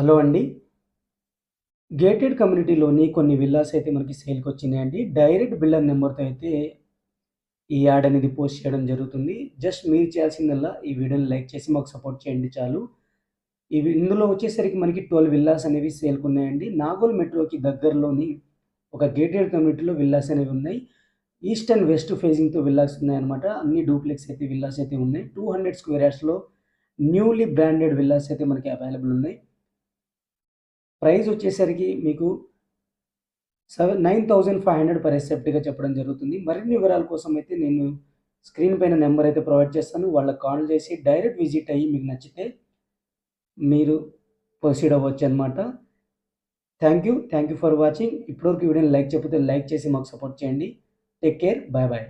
Hello అండి. Gated కమ్యూనిటీలోని కొన్ని villas అయితే మనకి సేల్‌కి వచ్చినాయండి. డైరెక్ట్ బిల్డర్ నెంబర్తో అయితే ఈ యాడ్ అనేది పోస్ట్ చేయడం జరుగుతుంది. జస్ట్ మీరు చేయాల్సిందల్లా ఈ వీడియోని లైక్ చేసి మాకు సపోర్ట్ చేయండి చాలు. ఇవి ఇందులో వచ్చేసరికి మనకి 12 విల్లాస్ అనేవి సేల్‌కి ఉన్నాయండి. నాగోల్ మెట్రోకి దగ్గరలోని ఒక గేటెడ్ కమ్యూనిటీలో విల్లాస్ అనేవి ఉన్నాయి. ఈస్ట్ అండ్ వెస్ట్ ఫేసింగ్‌తో విల్లాస్ ఉన్నాయన్నమాట. అన్ని డూప్లెక్స్ అయితే విల్లాస్ అయితే ఉన్నాయి. 200 స్క్వేర్ యార్డ్స్‌లో న్యూలీ బ్రాండెడ్ విల్లాస్ అయితే మనకి అవైలబుల్ ఉన్నాయి. ప్రైస్ వచ్చేసరికి మీకు సెవెన్ 9500 పర్ ఎస్ఎఫ్టీగా చెప్పడం జరుగుతుంది. మరిన్ని వివరాల కోసం అయితే నేను స్క్రీన్ పైన నెంబర్ అయితే ప్రొవైడ్ చేస్తాను. వాళ్ళకి కాల్ చేసి డైరెక్ట్ విజిట్ అయ్యి మీకు నచ్చితే మీరు ప్రొసీడ్ అవ్వచ్చు అనమాట thank you. Thank you for watching. ఇప్పటివరకు వీడియోని లైక్ చెప్పితే లైక్ చేసి మాకు సపోర్ట్ చేయండి. Take care. Bye bye.